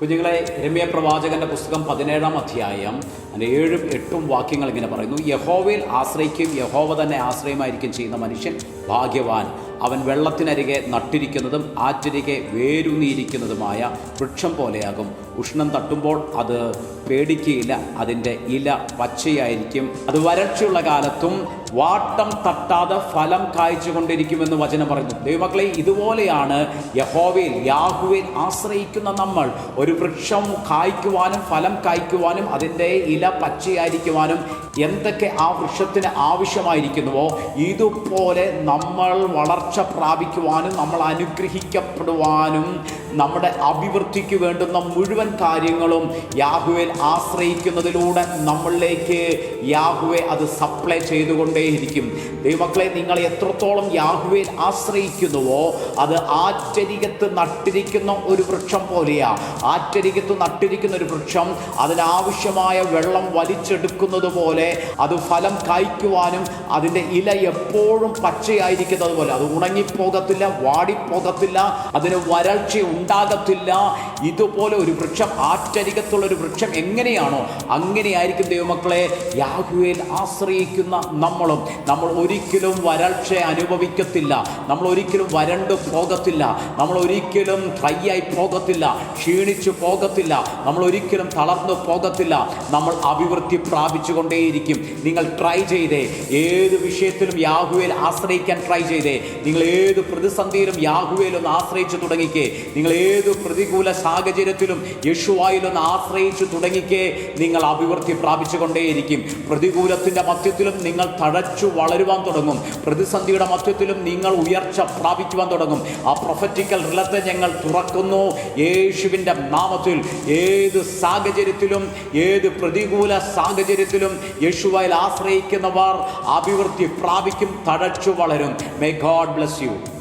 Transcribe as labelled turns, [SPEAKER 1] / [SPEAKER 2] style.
[SPEAKER 1] കുഞ്ഞുങ്ങളെ രമ്യ പ്രവാചകന്റെ പുസ്തകം പതിനേഴാം അധ്യായം അതിന്റെ ഏഴും എട്ടും വാക്യങ്ങൾ ഇങ്ങനെ പറയുന്നു യഹോവയിൽ ആശ്രയിക്കും യഹോവ തന്നെ ആശ്രയമായിരിക്കും ചെയ്യുന്ന മനുഷ്യൻ ഭാഗ്യവാൻ. അവൻ വെള്ളത്തിനരികെ നട്ടിരിക്കുന്നതും ആറ്റരികെ വേരൂന്നിയിരിക്കുന്നതുമായ വൃക്ഷം പോലെയാകും. ഉഷ്ണം തട്ടുമ്പോൾ അത് പേടിക്കുകയില്ല അതിന്റെ ഇല പച്ചയായിരിക്കും. അത് വരൾച്ചയുള്ള കാലത്തും വാട്ടം തട്ടാതെ ഫലം കായ്ച്ചുകൊണ്ടിരിക്കുമെന്ന് വചനം പറഞ്ഞു ദൈവമക്കളെ ഇതുപോലെയാണ് യഹോവയിൽ യാഹുവിൽ ആശ്രയിക്കുന്ന നമ്മൾ. ഒരു വൃക്ഷം കായ്ക്കുവാനും ഫലം കായ്ക്കുവാനും അതിന്റെ ഇല പച്ചയായിരിക്കുവാനും എന്തൊക്കെ ആ വൃക്ഷത്തിന് ആവശ്യമായിരിക്കുന്നുവോ ഇതുപോലെ നമ്മൾ വളർച്ച പ്രാപിക്കുവാനും നമ്മൾ അനുഗ്രഹിക്കപ്പെടുവാനും നമ്മുടെ അഭിവൃദ്ധിക്ക് വേണ്ടുന്ന മുഴുവൻ കാര്യങ്ങളും യാഹുവേൽ ആശ്രയിക്കുന്നതിലൂടെ നമ്മളിലേക്ക് യാഹുവെ അത് സപ്ലൈ ചെയ്തുകൊണ്ടേയിരിക്കും. ദൈവക്കളെ നിങ്ങൾ എത്രത്തോളം യാഹുവേൽ ആശ്രയിക്കുന്നുവോ അത് ആറ്റരികത്ത് നട്ടിരിക്കുന്ന ഒരു വൃക്ഷം പോലെയാ. ആറ്റരികത്ത് നട്ടിരിക്കുന്ന ഒരു വൃക്ഷം അതിനാവശ്യമായ വെള്ളം വലിച്ചെടുക്കുന്നത് പോലെ അത് ഫലം കായ്ക്കുവാനും അതിന്റെ ഇല എപ്പോഴും പച്ചയായിരിക്കുന്നത് പോലെ. അത് ഉണങ്ങിപ്പോകത്തില്ല വാടിപ്പോകത്തില്ല അതിന് വരൾച്ച ഉണ്ടാകത്തില്ല. ഇതുപോലെ ഒരു വൃക്ഷം ആറ്റരികത്തുള്ള ഒരു വൃക്ഷം എങ്ങനെയാണോ അങ്ങനെയായിരിക്കും ദൈവമക്കളെ യാഹുവേൽ ആശ്രയിക്കുന്ന നമ്മളും. നമ്മൾ ഒരിക്കലും വരൾച്ച അനുഭവിക്കത്തില്ല. നമ്മൾ ഒരിക്കലും വരണ്ടു പോകത്തില്ല. നമ്മൾ ഒരിക്കലും ഡ്രൈയായി പോകത്തില്ല. ക്ഷീണിച്ചു പോകത്തില്ല. നമ്മൾ ഒരിക്കലും തളർന്നു പോകത്തില്ല. നമ്മൾ അഭിവൃദ്ധി പ്രാപിച്ചു കൊണ്ടേയിരിക്കും നിങ്ങൾ ട്രൈ ചെയ്തേ. ഏത് വിഷയത്തിലും യാഹുവേൽ ആശ്രയിക്കാൻ ട്രൈ ചെയ്തേ. നിങ്ങൾ ഏത് പ്രതിസന്ധിയിലും യാഹുവേൽ ഒന്ന് ആശ്രയിച്ചു തുടങ്ങിക്കേ. ഏത് പ്രതികൂല സാഹചര്യത്തിലും യശുവായിലൊന്ന് ആശ്രയിച്ചു തുടങ്ങിക്കേ നിങ്ങൾ അഭിവൃദ്ധി പ്രാപിച്ചുകൊണ്ടേയിരിക്കും. പ്രതികൂലത്തിന്റെ മധ്യത്തിലും നിങ്ങൾ തഴച്ചു വളരുവാൻ തുടങ്ങും. പ്രതിസന്ധിയുടെ മധ്യത്തിലും നിങ്ങൾ ഉയർച്ച പ്രാപിക്കുവാൻ തുടങ്ങും. ആ പ്രൊഫറ്റിക്കൽ റിലത്തെ ഞങ്ങൾ തുറക്കുന്നു. യേശുവിന്റെ നാമത്തിൽ ഏത് സാഹചര്യത്തിലും ഏത് പ്രതികൂല സാഹചര്യത്തിലും യേശുവായിൽ ആശ്രയിക്കുന്നവർ അഭിവൃദ്ധി പ്രാപിക്കും തഴച്ചു വളരും. May God bless you